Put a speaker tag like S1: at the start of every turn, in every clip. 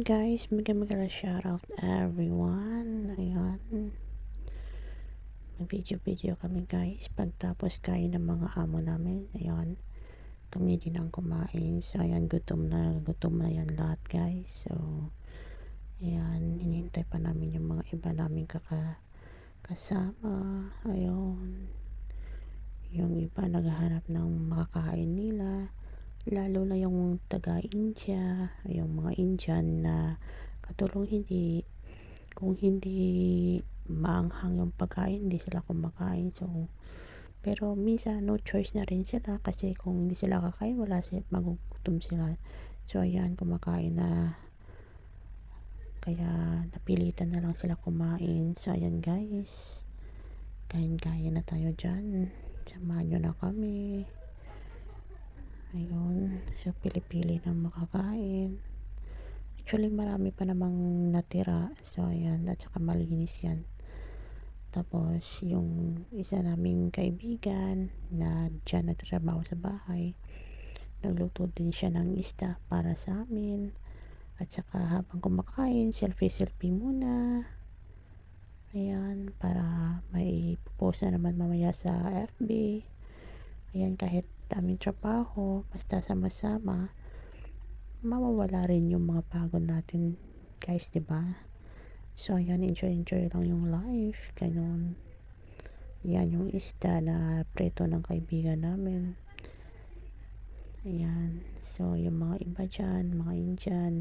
S1: Ayan guys, mega mega shoutout everyone. Ayan. Video video kami guys. Pagtapos kain ng mga amo namin. Ayan. Kami din ang kumain. So ayan, gutom na. Gutom na yan lahat guys. So ayan, hinihintay pa namin yung mga iba namin kaka kasama. Ayun. Yung iba naghahanap ng makakain nila lalo na yung taga-India, yung mga Indian na katulong hindi kung hindi maanghang yung pagkain, hindi sila kumakain. So, pero minsan no choice na rin sila kasi kung hindi sila kakain, wala sila, magugutom sila. So, ayan, kumakain na kaya napilitan na lang sila kumain. So, ayan guys. Kain-kain na tayo dyan. Samahan nyo na kami ayun so pili-pili ng makakain. Actually marami pa namang natira. So ayan at saka malinis yan. Tapos yung isa naming kaibigan na dyan natrabaho sa bahay nagluto din siya ng isda para sa amin. At saka habang kumakain selfie selfie muna. Ayan para may post na naman mamaya sa FB ayan kahit daming trabaho, basta sama-sama, mawawala rin yung mga pagod natin, guys, 'di ba? So, ayan, enjoy-enjoy lang yung life, ganun. Yan yung isda na preto ng kaibigan namin. Ayan. So, yung mga iba dyan, mga Indian,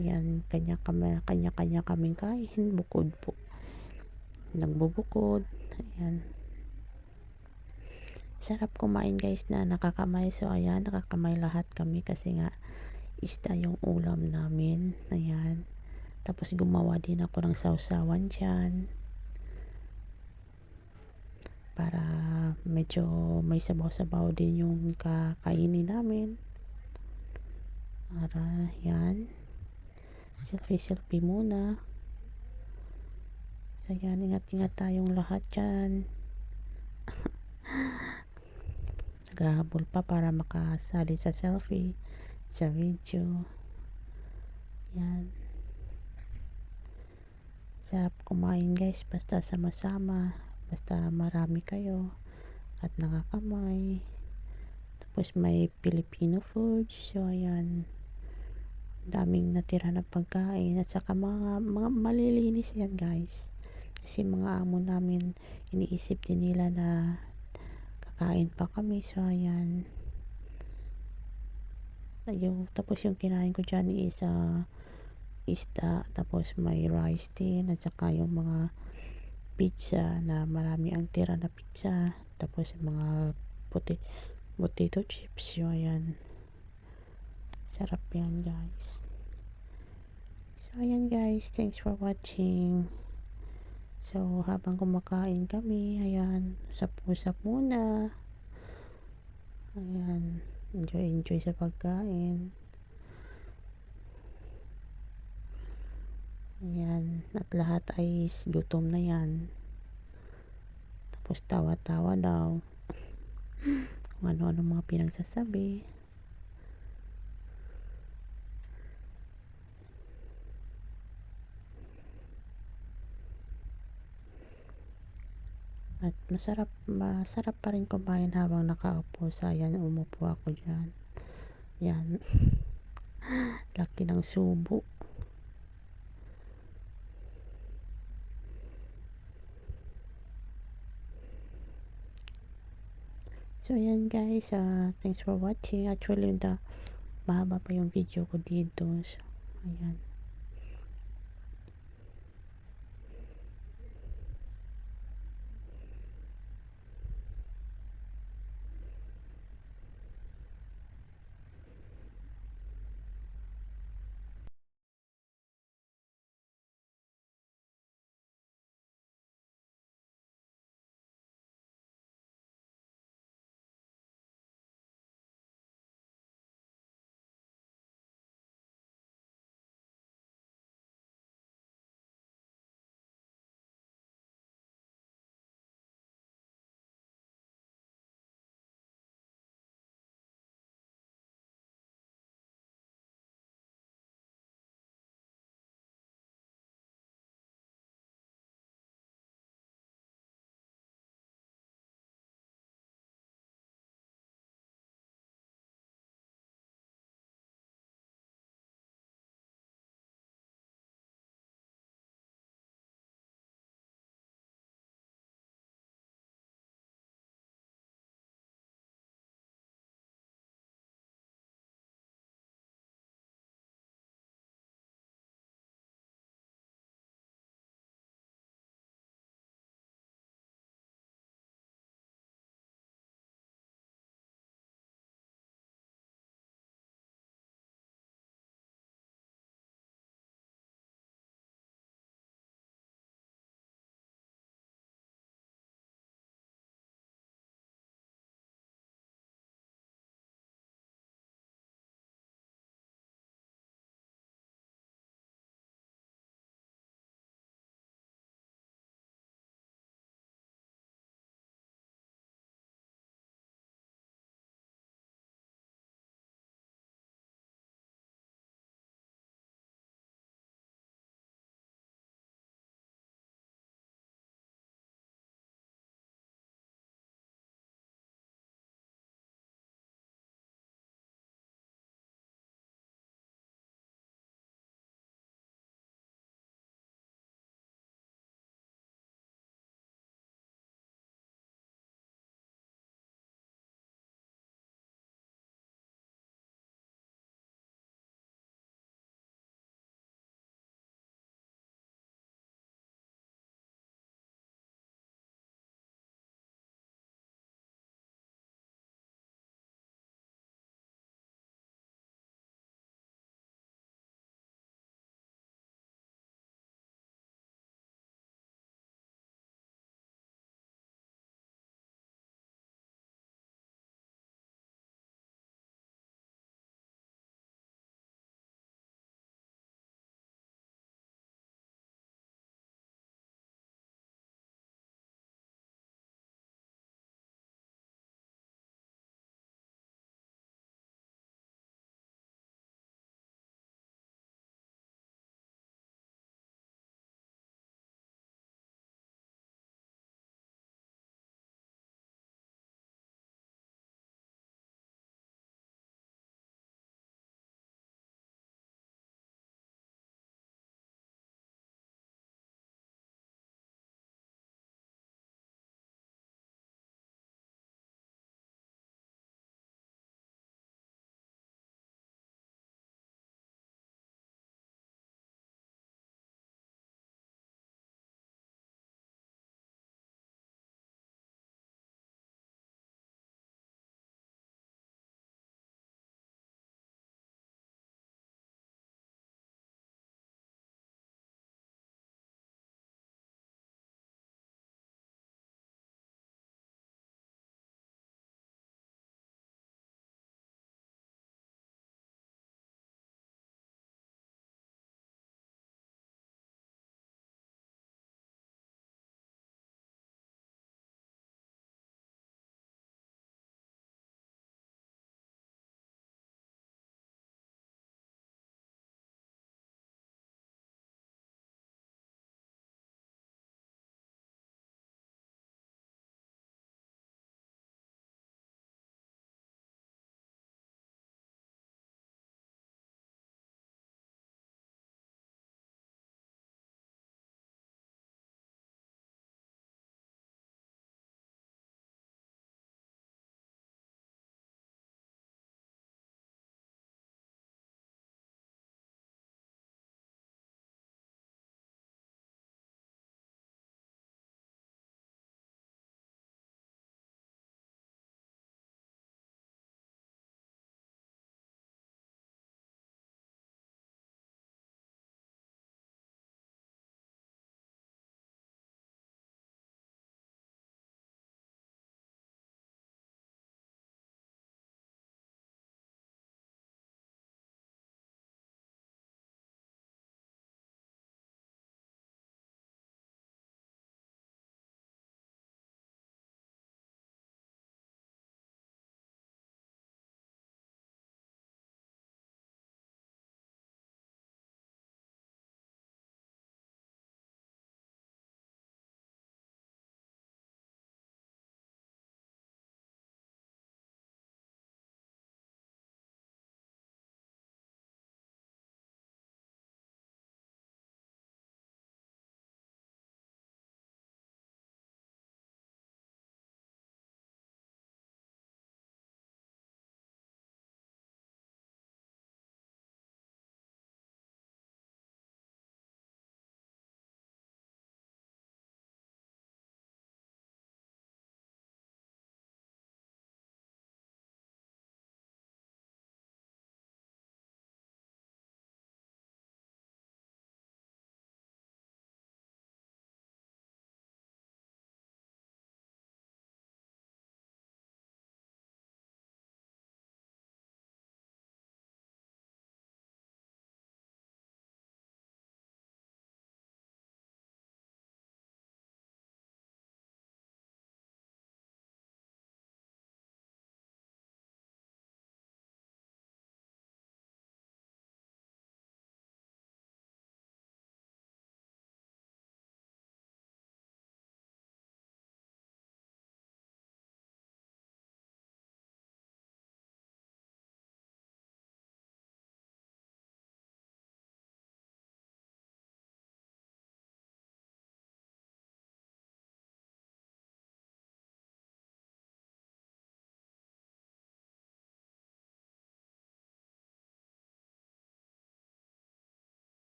S1: ayan, kanya-kanya kaming kain, bukod po. Nagbubukod, ayan sarap kumain guys na nakakamay. So ayan nakakamay lahat kami kasi nga isda yung ulam namin. Ayan. Tapos gumawa din ako ng sausawan dyan. Para medyo may sabaw-sabaw din yung kakainin namin. Para yan selfie selfie muna. So yan ingat ingat tayong lahat dyan naghahabol pa para makasali sa selfie sa video. Yan. Sarap kumain guys. Basta sama-sama. Basta marami kayo at nakakamay tapos may Filipino food. So ayan. Daming natira na pagkain. At saka mga, mga malilinis yan guys. Kasi mga amo namin iniisip din nila na kain pa kami so ayan. Yung, tapos yung kinain ko dyan is uh, isda tapos may rice din at saka yung mga pizza na marami ang tira na pizza tapos yung mga puti, potato chips so ayan. Sarap yan guys. So ayan guys. Thanks for watching So, habang kumakain kami, ayan, usap-usap muna. Ayan, enjoy-enjoy sa pagkain. Ayan, at lahat ay gutom na yan. Tapos tawa-tawa daw. Kung ano-ano mga pinagsasabi. At masarap masarap pa rin kumain habang nakaupo. Sa yan umupo ako dyan. Yan. Laki ng subo. So yan guys. Uh, thanks for watching. Actually the mahaba pa yung video ko dito. So, ayan